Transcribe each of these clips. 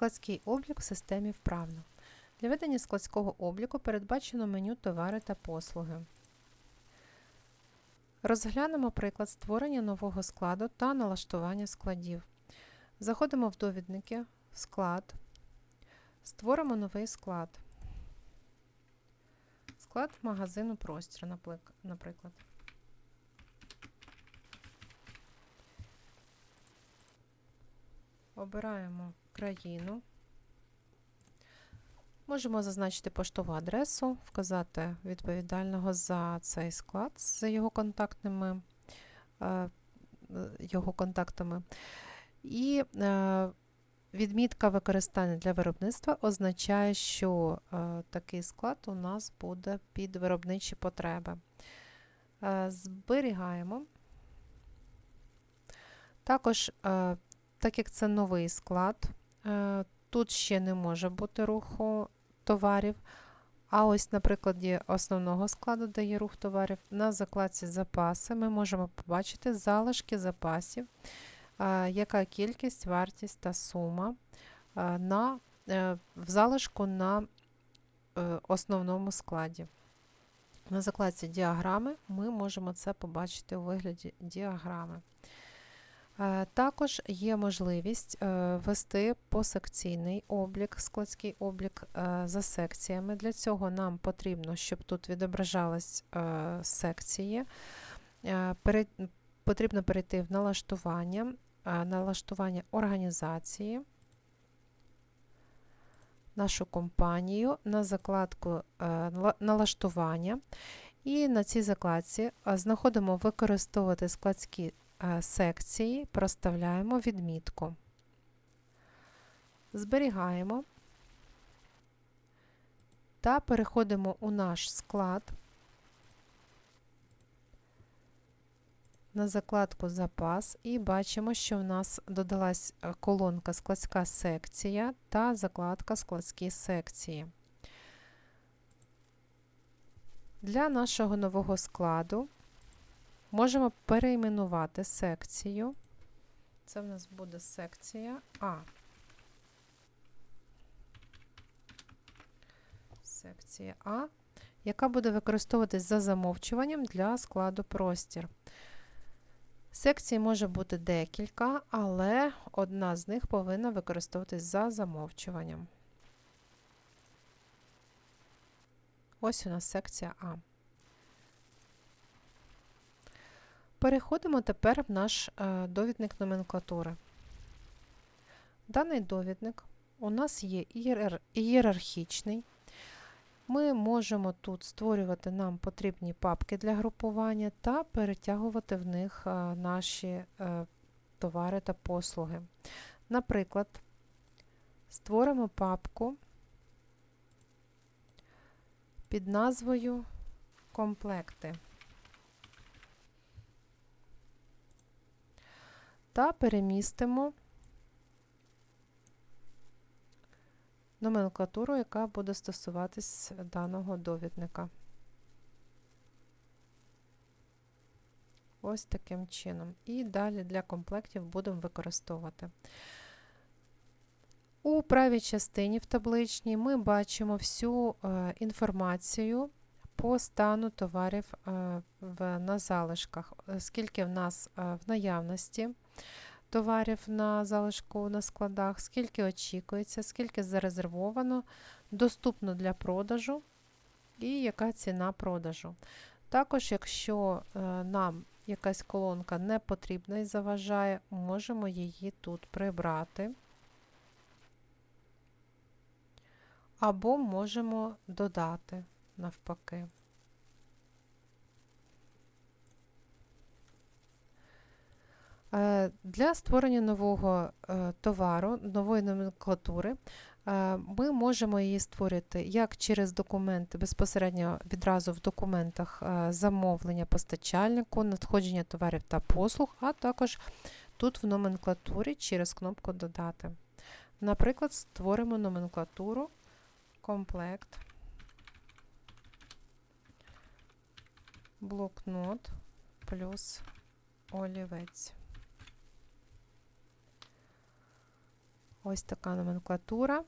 Складський облік в системі вправно. Для ведення складського обліку передбачено меню товари та послуги. Розглянемо приклад створення нового складу та налаштування складів. Заходимо в довідники, склад, створимо новий склад. Склад магазину простір, наприклад. Обираємо країну. Можемо зазначити поштову адресу, вказати відповідального за цей склад з його контактними, е, його контактами. І е, відмітка використання для виробництва означає, що е, такий склад у нас буде під виробничі потреби. Зберігаємо. Також, так як це новий склад, е, тут ще не може бути руху товарів. А ось на прикладі основного складу, де є рух товарів, на закладці запаси ми можемо побачити залишки запасів, е, яка кількість, вартість та сума е, на, в залишку на основному складі. На закладці діаграми ми можемо це побачити у вигляді діаграми. Е, Також є можливість е, вести посекційний облік, складський облік е, за секціями. Для цього нам потрібно, щоб тут відображались секції. Потрібно перейти в налаштування, налаштування організації, нашу компанію, на закладку налаштування. І на цій закладці знаходимо використовувати складські секції, проставляємо відмітку. Зберігаємо та переходимо у наш склад на закладку Запас і бачимо, що в нас додалась е, колонка Складська секція та закладка Складські секції. Для нашого нового складу можемо перейменувати секцію. Це в нас буде секція А. Секція А, яка буде використовуватись за замовчуванням для складу простір. Секцій може бути декілька, але одна з них повинна використовуватись за замовчуванням. Ось у нас секція А. Переходимо тепер в наш е, довідник номенклатури. Даний довідник у нас є ієрархічний. Ми можемо тут створювати нам потрібні папки для групування та перетягувати в них е, наші е, товари та послуги. Наприклад, створимо папку під назвою Комплекти. Та перемістимо номенклатуру, яка буде стосуватись даного довідника. Ось таким чином. І далі для комплектів будемо використовувати. У правій частині в табличній ми бачимо всю е, інформацію по стану товарів е, в, на залишках, е, скільки в нас е, в наявності товарів на залишку на складах, скільки очікується, скільки зарезервовано, доступно для продажу і яка ціна продажу. Також, якщо е, нам якась колонка не потрібна і заважає, можемо її тут прибрати. Або можемо додати навпаки. Для створення нового е, товару, нової номенклатури, е, ми можемо її створити як через документи, безпосередньо відразу в документах е, замовлення постачальнику, надходження товарів та послуг, а також тут в номенклатурі через кнопку Додати. Наприклад, створимо номенклатуру комплект, блокнот плюс олівець. Ось така номенклатура.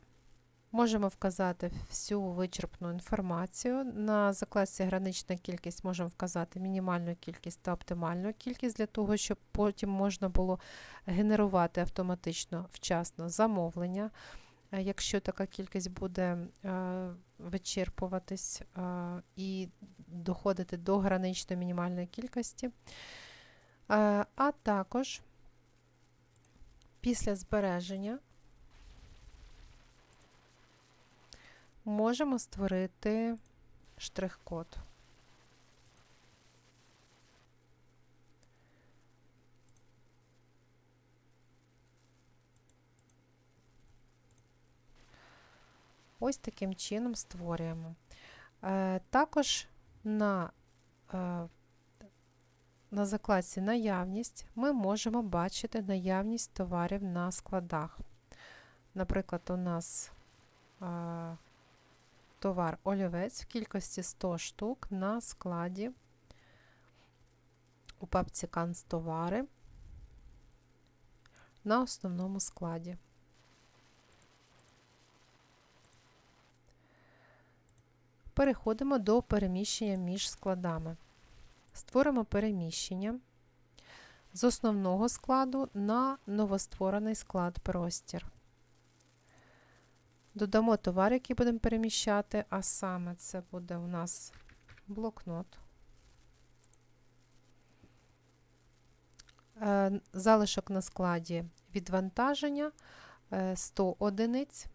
Можемо вказати всю вичерпну інформацію. На закладці гранична кількість можемо вказати мінімальну кількість та оптимальну кількість для того, щоб потім можна було генерувати автоматично вчасно замовлення. Е, Якщо така кількість буде е, вичерпуватись е, і доходити до граничної мінімальної кількості. А також після збереження можемо створити штрих-код. Ось таким чином створюємо. Е, Також на, е, на закладці наявність ми можемо бачити наявність товарів на складах. Наприклад, у нас е, товар олівець в кількості 100 штук на складі у папці канцтовари на основному складі. Переходимо до переміщення між складами. Створимо переміщення з основного складу на новостворений склад простір. Додамо товар, який будемо переміщати, а саме це буде у нас блокнот. Е, Залишок на складі відвантаження е, 100 одиниць,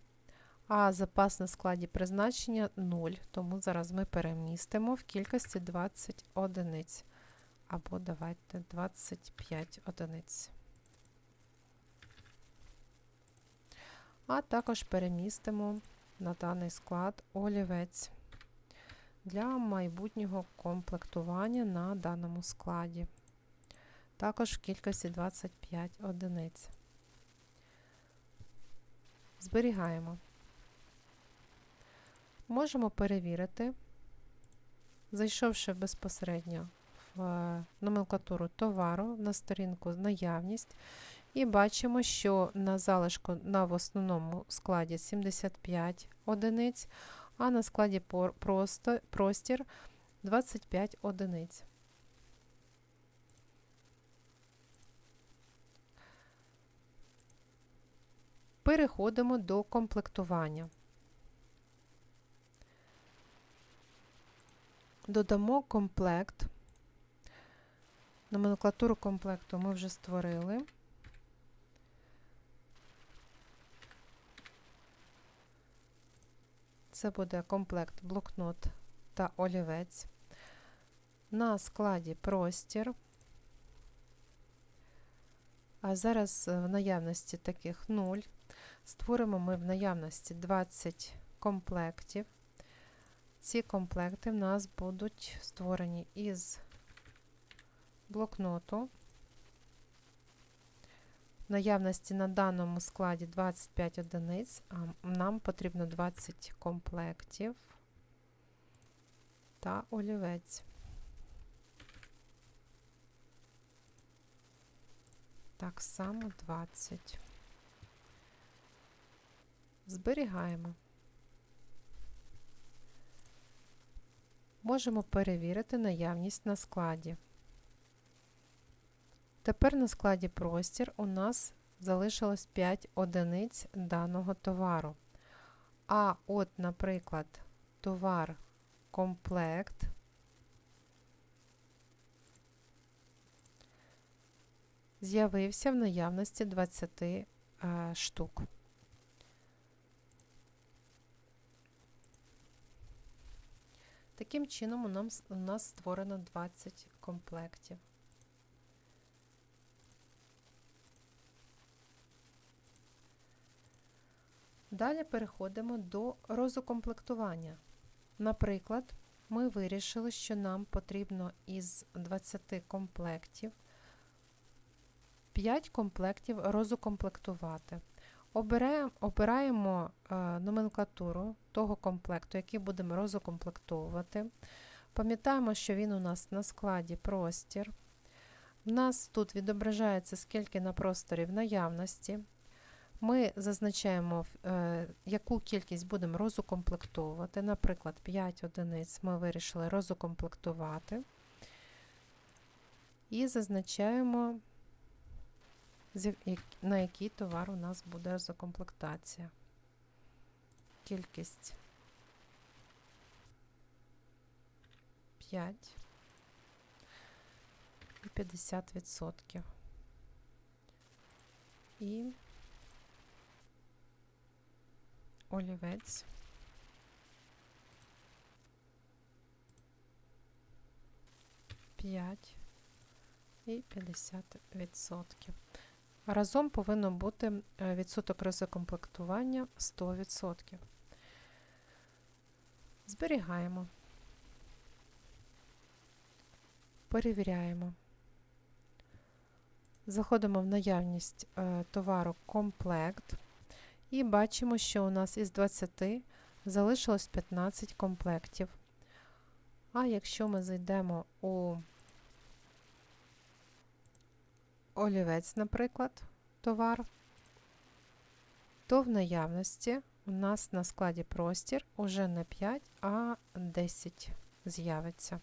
а запас на складі призначення 0. Тому зараз ми перемістимо в кількості 20 одиниць. Або давайте 25 одиниць. А також перемістимо на даний склад олівець для майбутнього комплектування на даному складі. Також в кількості 25 одиниць. Зберігаємо. Можемо перевірити, зайшовши безпосередньо в номенклатуру товару на сторінку наявність, і бачимо, що на залишку на в основному складі 75 одиниць, а на складі просто, простір 25 одиниць. Переходимо до комплектування. Додамо комплект. Номенклатуру комплекту ми вже створили. Це буде комплект блокнот та олівець. На складі простір. А зараз в наявності таких 0. Створимо ми в наявності 20 комплектів. Ці комплекти в нас будуть створені із блокноту. Наявності на даному складі 25 одиниць, а нам потрібно 20 комплектів та олівець. Так само 20. Зберігаємо. Можемо перевірити наявність на складі. Тепер на складі простір у нас залишилось 5 одиниць даного товару. А от, наприклад, товар комплект з'явився в наявності 20 е, штук. Таким чином у нас, у нас створено 20 комплектів. Далі переходимо до розукомплектування. Наприклад, ми вирішили, що нам потрібно із 20 комплектів 5 комплектів розукомплектувати. Обираємо, е, номенклатуру того комплекту, який будемо розукомплектовувати. Пам'ятаємо, що він у нас на складі простір. У нас тут відображається, скільки на просторі в наявності. Ми зазначаємо, е, яку кількість будемо розукомплектовувати. Наприклад, 5 одиниць ми вирішили розукомплектувати. І зазначаємо, на який товар у нас буде розукомплектація. Кількість 5 і 50%. І олівець. П'ять і 50%. Разом повинно бути е, відсоток розкомплектування 100%. Зберігаємо. Перевіряємо. Заходимо в наявність е, товару комплект і бачимо, що у нас із 20 залишилось 15 комплектів. А якщо ми зайдемо у олівець, наприклад, товар, то в наявності у нас на складі простір уже не 5, а 10 з'явиться.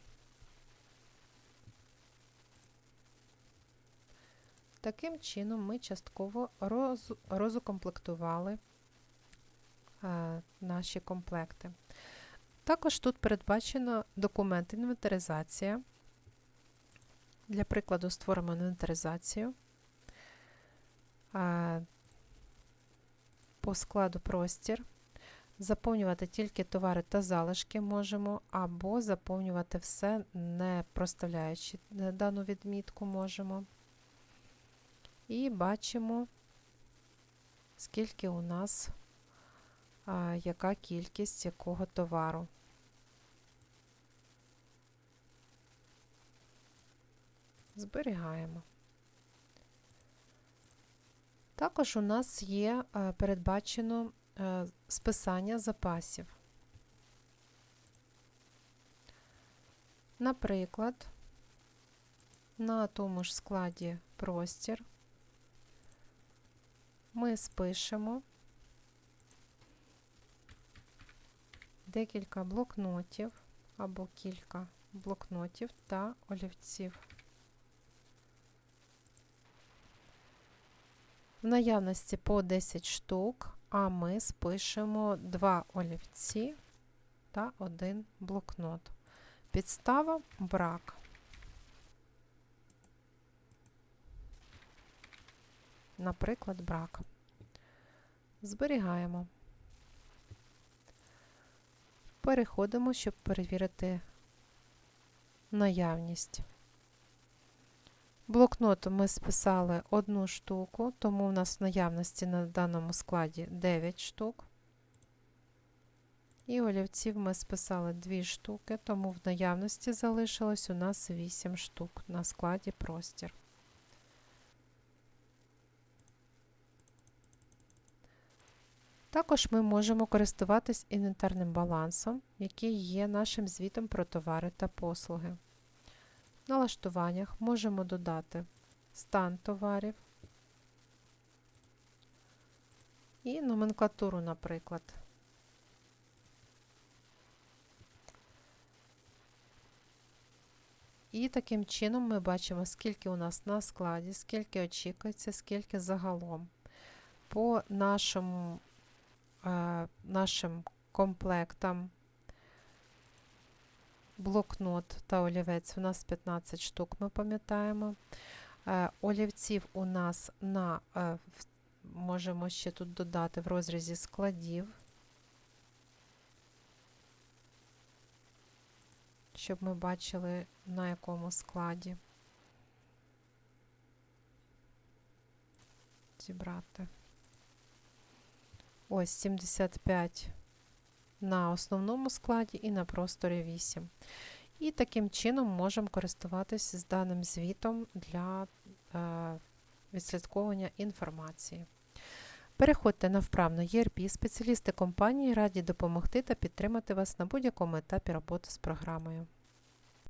Таким чином ми частково роз, розукомплектували е, наші комплекти. Також тут передбачено документ інвентаризація. Для прикладу, створимо інвентаризацію. Е, по складу простір. Заповнювати тільки товари та залишки можемо, або заповнювати все, не проставляючи дану відмітку можемо. І бачимо, скільки у нас, а, яка кількість якого товару. Зберігаємо. Також у нас є а, передбачено а, списання запасів. Наприклад, на тому ж складі простір ми спишемо декілька блокнотів або кілька блокнотів та олівців. В наявності по 10 штук, а ми спишемо 2 олівці та один блокнот. Підстава брак. Наприклад, брак. Зберігаємо. Переходимо, щоб перевірити наявність. Блокноту ми списали одну штуку, тому у нас в наявності на даному складі 9 штук. І олівців ми списали 2 штуки, тому в наявності залишилось у нас 8 штук на складі простір. Також ми можемо користуватись інвентарним балансом, який є нашим звітом про товари та послуги. В налаштуваннях можемо додати стан товарів і номенклатуру, наприклад. І таким чином ми бачимо, скільки у нас на складі, скільки очікується, скільки загалом. По нашому нашим комплектам блокнот та олівець у нас 15 штук, ми пам'ятаємо. Е, олівців у нас на, е, можемо ще тут додати в розрізі складів, щоб ми бачили, на якому складі зібрати. Ось 75 на основному складі і на просторі 8. І таким чином можемо користуватися з даним звітом для е, відслідковування інформації. Переходьте на вправну ERP, спеціалісти компанії раді допомогти та підтримати вас на будь-якому етапі роботи з програмою.